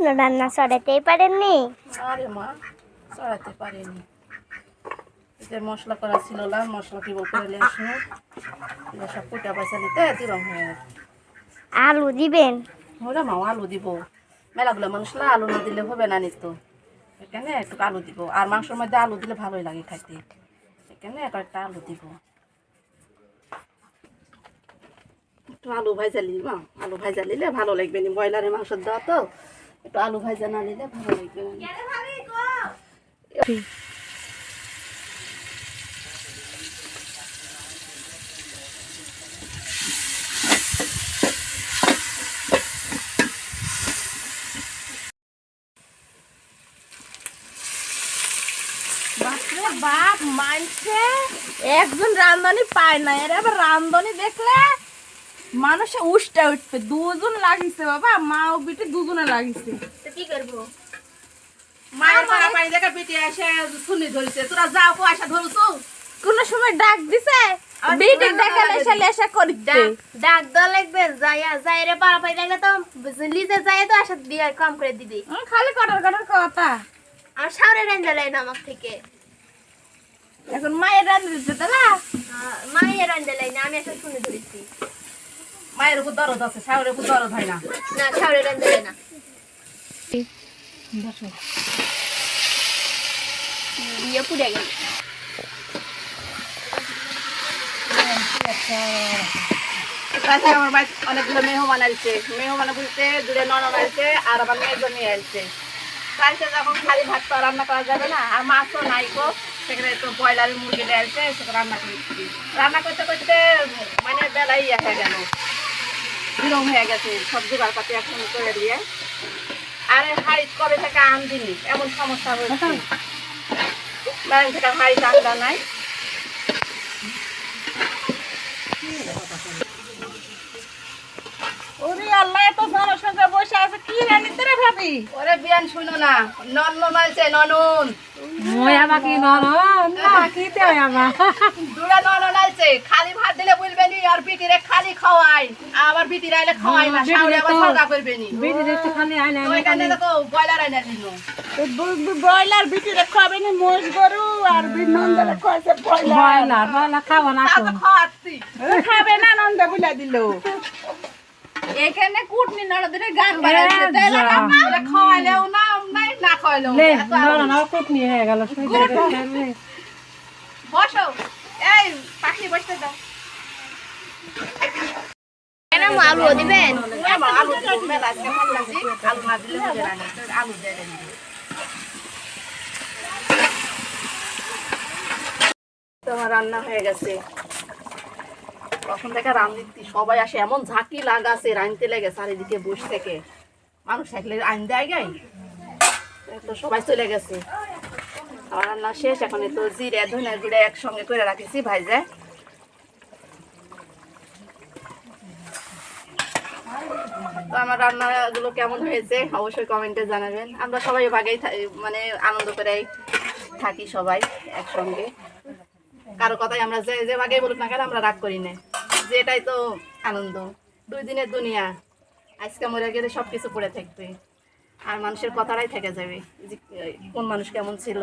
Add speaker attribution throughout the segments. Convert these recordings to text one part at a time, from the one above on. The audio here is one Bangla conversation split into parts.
Speaker 1: এখনও রান্না চড়াতেই পারেননি?
Speaker 2: আরে মা চড়াতে পারিনি। এতে মশলা করা ছিল না মশলা কি করে এবার সব কুটা পয়সা নিতে দিলাম হয়ে
Speaker 1: আলু দিবেন?
Speaker 2: ওরা মা আলু দিব। মেলাগুলো মানুষ না আলু না দিলে হবে না নিত এখানে একটু আলু দিব। আর মাংসের মধ্যে আলু দিলে ভালোই লাগে খাইতে এখানে এক একটা আলু দিব। একটু আলু ভাজা নিলি মা আলু ভাজা নিলে ভালো লাগবে না। ব্রয়লারের মাংস দেওয়া তো। একটু আলু ভাজা না নিলে ভালো লাগবে
Speaker 3: বাপ, মানছে? একজন রান্ধনি পায় না, এর আবার রান্ধনি দেখলে? মানুষে উষ্টা উঠবে দুজন লাগিছে বাবা মা ও বিটি দুজনে লাগিছে।
Speaker 1: কি করব?
Speaker 2: মায়ের পাড়া পানি দেখে পিটি এসে শুনি ধরেছে। তোরা যাও পয়সা ধরছো?
Speaker 3: কোন সময় ডাক দিছে? বিটি
Speaker 2: তোমরা না
Speaker 3: লেসা লেসা করিতে
Speaker 1: ডাক ডাক লাগবে যাইয়া যাই রে পাড়া পাই লাগলে তো লিজে যাই তো আসা দিয়ে কম করে দিবি।
Speaker 3: খালি কটার কটার কথা।
Speaker 1: আর সাউরে রেঞ্জা লাইন আমার থেকে।
Speaker 3: এখন মায়ের রান্ধি দিচ্ছে তাই না
Speaker 1: মায়ের আমি একটা শুনে ধরেছি।
Speaker 2: মায়ের উপর দরদ আছে শাওরের উপর দরদ হয় না।
Speaker 1: না সাউরে রেঞ্জা লাইন না। দিয়ে পুড়ে গেল।
Speaker 2: আজকে আমার বাড়ি অনেকগুলো মেহমান আসছে মেহমান বলতে দূরে ননদ আসছে আর আমার নিয়ে আসছে কালকে যখন খালি ভাত তো রান্না করা যাবে না আর মাছও নাই গো সেখানে তো ব্রয়লারের মুরগিটা আসছে সেটা রান্না করছি রান্না করতে করতে মানে বেলাই ইয়ে গেল। বিরম হয়ে গেছে সব জোগাড় পাতি এখন করে দিয়ে। আরে হাড়ি কবে থেকে দিনি এমন সমস্যা হয়েছে। বাইরে থেকে হাড়ি নাই।
Speaker 3: ওরে আল্লাহ বসে আছে কি ভাবি?
Speaker 2: ওরে বিয়ান শুনো না ননুন
Speaker 4: মই কি কি তে
Speaker 2: খালি ভাত দিলে বলবে বিটিরে খালি খাওয়াই আবার বিটির আইলে খাওয়াই না
Speaker 4: বিটিরে
Speaker 2: সাউরে আবার
Speaker 4: তো-
Speaker 2: সরকা করবে নি।
Speaker 4: বেটি দেখতে খালি আই না
Speaker 2: ওইখানে দেখো বয়লার আইনা দিল।
Speaker 3: ব্রয়লার বিটি রে খাবে না মোষ গরু আর নন্দরে কইছে ব্রয়লার।
Speaker 4: বয়লা খাব না
Speaker 2: তা
Speaker 4: তো।
Speaker 2: তো খাওয়াচ্ছি
Speaker 3: খাবে না নন্দ বুলা দিল। এখানে কুটনি ননদের গান বাড়াইছে তাই না
Speaker 2: খাওয়াইলেও নাই না খাওয়াইলেও। না।
Speaker 4: কুটনি হয়ে গেল
Speaker 2: বসো। এই পাখি বসতে দাও।
Speaker 1: আলু দিবেন?
Speaker 2: আলু দিব মেলা আজকে ফাটাছি আলু না দিলে হবে না তো আলু দিয়ে তোমার রান্না হয়ে গেছে। তখন থেকে রান্দিতি সবাই আসে এমন ঝাঁকি লাগাছে রাঁধতে লেগে চারিদিকে বসে থেকে। মানুষ থাকলে আইন দেয় গাই। তো সবাই চলে গেছে। আমার রান্না শেষ এখন তো জিরে ধনে গুঁড়ে একসঙ্গে করে রাখেছি ভাইজে তো আমার রান্নাগুলো কেমন হয়েছে অবশ্যই কমেন্টে জানাবেন। আমরা সবাই ভাগেই মানে আনন্দ করে থাকি সবাই একসঙ্গে। কারও কথাই আমরা যে যে ভাগেই বলুক না কেন, আমরা রাগ করি না। যে এটাই তো আনন্দ। দুই দিনের দুনিয়া। আজকে মরে গেলে সব কিছু পড়ে থাকবে। আর মানুষের কথাটাই থেকে যাবে যে, কোন মানুষ কেমন ছিল।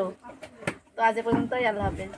Speaker 2: তো আজ পর্যন্তই, আল্লাহ হাফেজ।